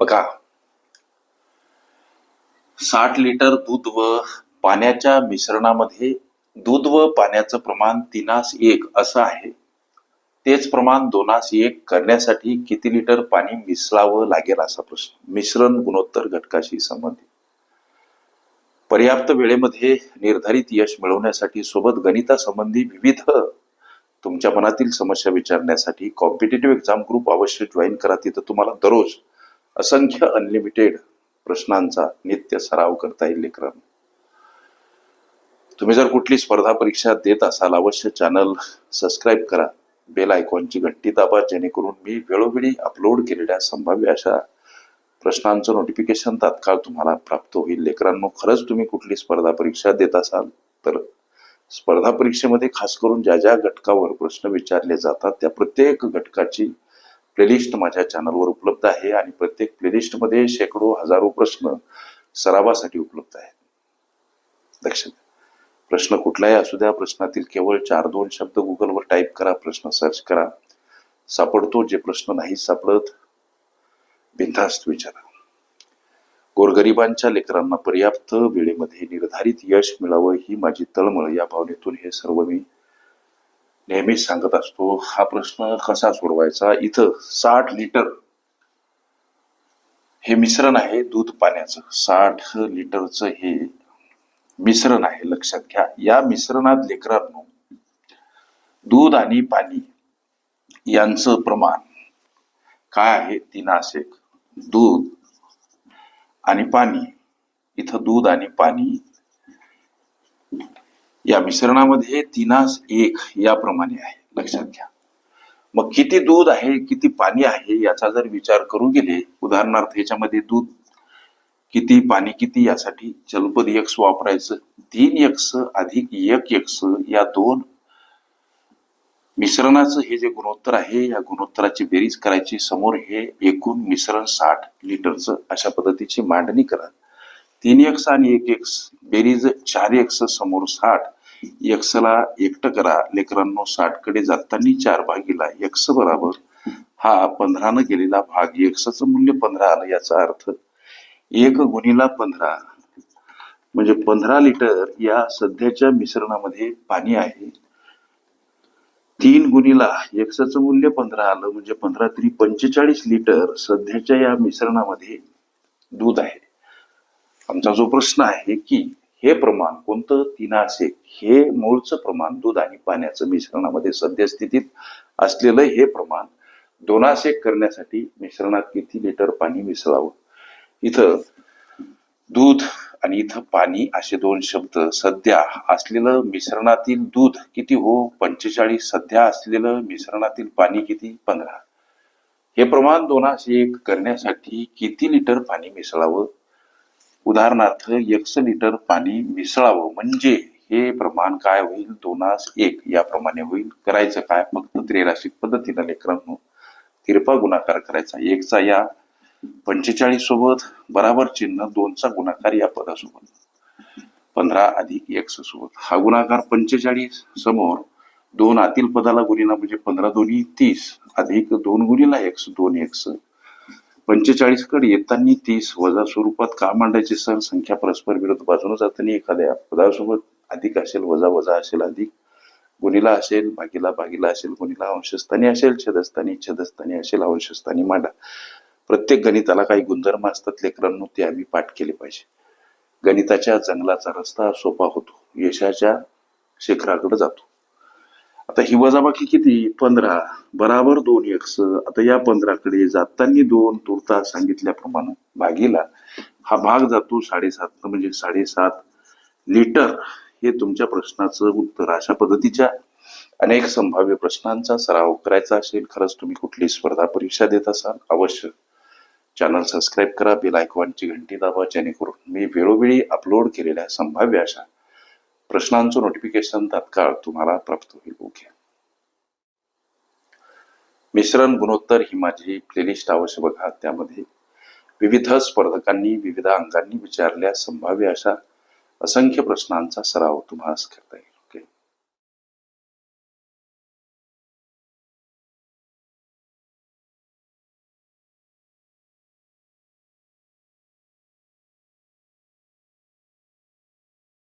बघा. साठ लिटर दूध व पाण्याच्या मिश्रणामध्ये दूध व पाण्याचं प्रमाण तीनास एक असं आहे. तेच प्रमाण दोनास एक करण्यासाठी किती लिटर पाणी मिसळावं लागेल असा प्रश्न. मिश्रण गुणोत्तर घटकाशी संबंधित. पर्याप्त वेळेमध्ये निर्धारित यश मिळवण्यासाठी सोबत गणितासंबंधी विविध तुमच्या मनातील समस्या विचारण्यासाठी कॉम्पिटेटिव्ह एक्झाम ग्रुप अवश्य जॉईन करा. तिथं तुम्हाला दररोज असंख्य अनलिमिटेड प्रश्नांचा नित्य सराव करता येईल लेकरांना तुम्ही जर कुठली स्पर्धा परीक्षा देत असाल अवश्य चॅनल सबस्क्राईब करा. बेल आयकॉनची घंटी दाबा जेणेकरून मी वेळोवेळी अपलोड केलेल्या संभाव्य अशा प्रश्नांचं नोटिफिकेशन तात्काळ तुम्हाला प्राप्त होईल. लेकरांनो खरंच तुम्ही कुठली स्पर्धा परीक्षा देत असाल तर स्पर्धा परीक्षेमध्ये खास करून ज्या ज्या घटकावर प्रश्न विचारले जातात त्या प्रत्येक घटकाची प्लेलिस्ट माझ्या चॅनलवर उपलब्ध आहे आणि प्रत्येक प्लेलिस्टमध्ये शेकडो हजारो प्रश्न सरावासाठी उपलब्ध आहेत. लक्षात प्रश्न कुठलाही असू द्या प्रश्नातील केवळ चार दोन शब्द गुगलवर टाईप करा प्रश्न सर्च करा. सापडतो जे प्रश्न नाही सापडत बिनधास्त विचारा. गोरगरिबांच्या लेकरांना पर्याप्त वेळेमध्ये निर्धारित यश मिळावं ही माझी तळमळ या भावनेतून हे सर्व मी नेहमीच सांगत असतो हा प्रश्न कसा सोडवायचा? इथं साठ लिटर हे मिश्रण आहे दूध पाण्याचं. साठ लिटरचं हे मिश्रण आहे लक्षात घ्या. या मिश्रणात लेकरांनो दूध आणि पाणी यांचं प्रमाण काय आहे? तिनाशेक दूध आणि पाणी. इथं दूध आणि पाणी या मिश्रणामध्ये तिनास एक याप्रमाणे आहे. लक्षात घ्या. मग किती दूध आहे किती पाणी आहे याचा जर विचार करू गेले उदाहरणार्थ याच्यामध्ये दूध किती पाणी किती यासाठी जलपद यक्स वापरायचं तीन यक्स अधिक एक एक्स या दोन मिश्रणाचं हे जे गुणोत्तर आहे या गुणोत्तराची बेरीज करायची समोर हे एकूण मिश्रण साठ लिटरचं अशा पद्धतीची मांडणी करा. तीन एक्स आणि एक एक्स बेरीज चार एक्स समोर साठ एक्सला एकटं करा. लेकरांनो साठकडे जाताना चार भागीला. एक्स बराबर. हा पंधरानं गेलेला भाग. एक्सचं मूल्य पंधरा आलं याचा अर्थ एक गुणीला पंधरा. म्हणजे पंधरा लिटर या सध्याच्या मिश्रणामध्ये पाणी आहे. तीन गुणीला एक्सचं मूल्य पंधरा आलं. म्हणजे पंधरा तरी पंचेचाळीस लिटर सध्याच्या या मिश्रणामध्ये दूध आहे. आमचा जो प्रश्न आहे की हे प्रमाण कोणतं? तिनाशेक हे मूळचं प्रमाण दूध आणि पाण्याचं मिश्रणामध्ये सद्यस्थितीत असलेलं हे प्रमाण दोनाशेक करण्यासाठी मिश्रणात किती लिटर पाणी मिसळावं? इथं दूध आणि इथं पाणी असे दोन शब्द सध्या असलेलं मिश्रणातील दूध किती हो? पंचेचाळीस. सध्या असलेलं मिश्रणातील पाणी किती? पंधरा. हे प्रमाण दोनाशे एक करण्यासाठी किती लिटर पाणी मिसळावं? उदाहरणार्थ एकस लिटर पाणी मिसळावं म्हणजे हे प्रमाण काय होईल? दोनास एक याप्रमाणे होईल. करायचं काय? फक्त त्रेराशिक पद्धतीनं लेकरांनो तिरपा गुणाकार करायचा. एकचा या पंचेचाळीस सोबत बराबर चिन्ह दोनचा गुणाकार या पदासोबत. पंधरा अधिक एक्स सोबत. हा गुणाकार पंचेचाळीस समोर दोन आतील पदाला गुणिला म्हणजे पंधरा दोन्ही तीस अधिक दोन गुणिला एक्स दोन एक्स. पंचेचाळीसकडे येताना तीस वजा स्वरूपात का मांडायची सर संख्या परस्पर विरुद्ध बाजून जाताना एखाद्या पदासोबत अधिक असेल वजा वजा असेल अधिक गुणीला असेल भागीला भागीला असेल गुणीला अंशस्थानी असेल छदस्थानी छदस्थानी असेल अंशस्थानी मांडा. प्रत्येक गणिताला काही गुणधर्म असतात लेकरांनो ते आम्ही पाठ केले पाहिजे. गणिताच्या जंगलाचा रस्ता सोपा होतो यशाच्या शिखराकडे जातो. आता ही वजाबाकी किती? पंधरा. बराबर दोन एक्स आता या पंधराकडे जाताना दोन तुरता सांगितल्याप्रमाणे भागीला हा भाग जातो साडेसात म्हणजे साडेसात लिटर. हे तुमच्या प्रश्नाचं उत्तर अशा पद्धतीच्या अनेक संभाव्य प्रश्नांचा सराव करायचा असेल खरंच तुम्ही कुठली स्पर्धा परीक्षा देत असाल अवश्य चॅनल सबस्क्राईब करा बेल आयकॉनची घंटी दाबा जेणेकरून मी वेळोवेळी अपलोड केलेल्या संभाव्य अशा प्रश्नांचं नोटिफिकेशन तात्काळ तुम्हाला प्राप्त होईल. ओके मिश्रण गुणोत्तर ही माझी प्लेलिस्ट अवश्य बघा. त्यामध्ये विविध स्पर्धकांनी विविध अंगांनी विचारल्या संभाव्य अशा असंख्य प्रश्नांचा सराव तुम्हाला करता येईल.